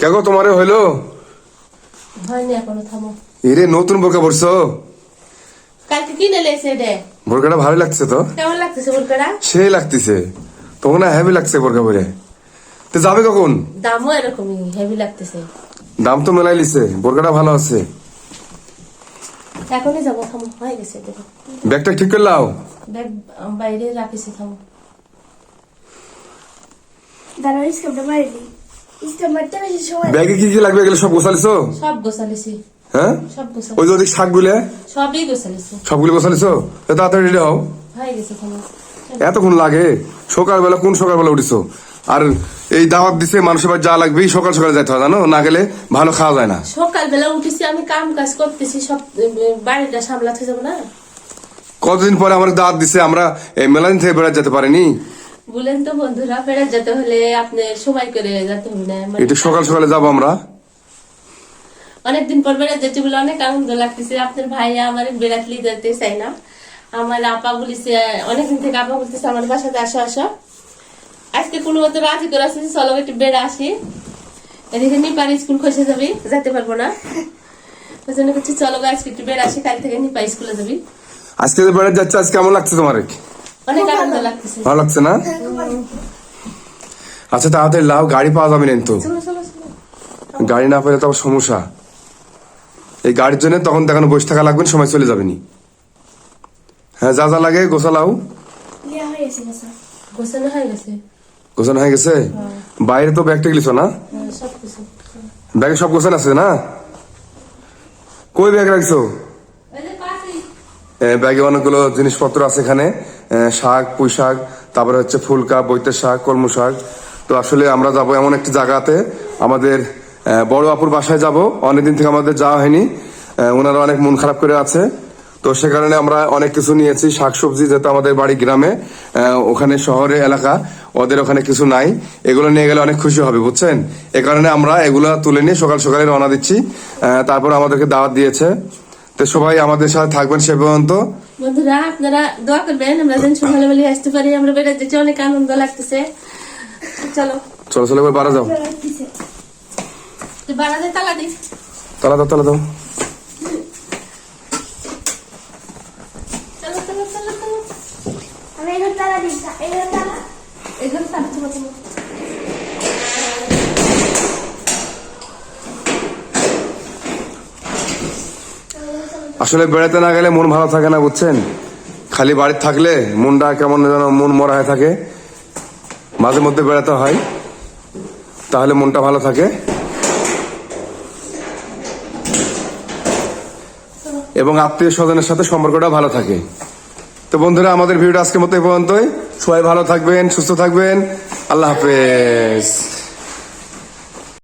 কেগো তোমারে হইল? হয়নি এখনও থামো। এরে নতুন বোরকা পড়ছো কালকে কিনে লেছে রে বোরকাটা ভালো লাগছে তো। কেমন লাগতেছে বোরকাটা লাগতেছে। তোমার না হেভি লাগছে বোরকা পরে। তো যাবে কখন? দামও এরকমই হেভি লাগতেছে। দাম তো মেলাই লিছে বোরকাটা ভালো আছে। এখনই যাব থামো হয়ে গেছে দেখো। ব্যাগটা ঠিক করে লাও ব্যাগ বাইরে রাখিছি থামো। দাঁড়াও স্কাপটা মারিনি ব্যাগে কি কি লাগবে এগুলো সব গোছালিছো? সব গোছালিছি। হ্যাঁ? সব গোছালি। ওই যে ওদিক শাকগুলো? সবই গোছালিছি। সবগুলো গোছালিছো? তো তাড়াতাড়ি রেডি হও। হয়ে এতক্ষণ লাগে? সকালবেলা কোন সকালবেলা উঠিছো? আর এই দাওয়াত দিছে মানুষের বাড়ি যা লাগবে এই সকাল সকালে যাইতে হয় জানো? না গেলে ভালো খাওয়া যায় না। সকালবেলা উঠেছি আমি কাম কাজ করতেছি সব বাড়িটা সামলাতে যাব না? কতদিন পরে আমার দাওয়াত দিছে আমরা এই মেলাদিন থেকে বেড়াতে যেতে পারিনি? বলেন তো বন্ধুরা বেড়াতে যেতে হলে আপনি সময় করে যেতে হবে না মানে একটু সকাল সকালে যাব আমরা। অনেকদিন পর বেড়াতে যেতে বলে অনেক আনন্দ লাগতেছে। আপনার ভাই আমার বেড়াতলি যেতে চাই না। আমার আপা বলিছে অনেকদিন থেকে আপা বলতেছে আমার বাসাতে আসো আসো। আজকে কোনো মতো রাজি করে আসছি চলো একটু বেড়া আসি। এদিকে নিপার স্কুল খসে যাবি যেতে পারব না। ওই জন্য চলো আজকে একটু বেড়া আসি কাল থেকে নিপা স্কুলে যাবি। আজকে বেড়াতে যাচ্ছে আজকে কেমন লাগছে তোমার? ভালো লাগছে না? আচ্ছা তাড়াতাড়ি লাও গাড়ি পাওয়া যাবে না তো গাড়ি না পেলে তো আবার সমস্যা। এই গাড়ির জন্য তখন দেখানো বসে থাকা লাগবে সময় চলে যাবে নি হ্যাঁ যা যা লাগে হয়ে গেছে গোছানো হয়ে গেছে। হয়ে গেছে? বাইরে তো ব্যাগটা গেলিস না? হ্যাঁ, সব কিছু ব্যাগে সব গোছানো আছে না? কই ব্যাগ রাখছো? ব্যাগে অনেকগুলো জিনিসপত্র আছে এখানে। শাক, পুঁই শাক, তারপরে হচ্ছে ফুলকা, বৈতের শাক, কলম শাক। তো আসলে আমরা যাব এমন একটি জায়গাতে। আমাদের বড় আপুর বাসায় যাব। অনেকদিন থেকে আমাদের যাওয়া হয়নি। ওনারা অনেক মন খারাপ করে আছে। তো সে কারণে আমরা অনেক কিছু নিয়েছি। শাকসবজি যেহেতু আমাদের বাড়ি গ্রামে ওখানে শহরে এলাকা, ওদের ওখানে কিছু নাই। এগুলো নিয়ে গেলে অনেক খুশি হবে, বুঝছেন? এ কারণে আমরা এগুলো তুলে নিয়ে সকাল সকালে রওনা দিচ্ছি। তারপর আমাদেরকে দাওয়াত দিয়েছে। তো সবাই আমাদের সাথে থাকবেন সে পর্যন্ত। বন্ধুরা আপনারা দোয়া করবেন আমরা যেন সকালে বেলে আসতে পারি। আমরা বেড়ে যেতে অনেক আনন্দ লাগতেছে। চলো। চলো চলো এবার বাড়া যাও তুই বাড়াতে তালা দিস তালা দাও তালা দাও। চলো চলো চলো চলো। আমি এখানে তালা দিই এখানে তালা। এখানে তালা আসলে বেড়াতে না গেলে মন ভালো থাকে না, বুঝছেন? খালি বাড়িতে থাকলে মনটা কেমন যেন মন মরা হয়ে থাকে। মাঝে মধ্যে বেড়াতে হয়, তাহলে মনটা ভালো থাকে। এবং আত্মীয় স্বজনের সাথে সম্পর্কটা ভালো থাকে। তো বন্ধুরা, আমাদের ভিডিওটা আজকের মতো এই পর্যন্তই। সবাই ভালো থাকবেন, সুস্থ থাকবেন। আল্লাহ হাফেজ।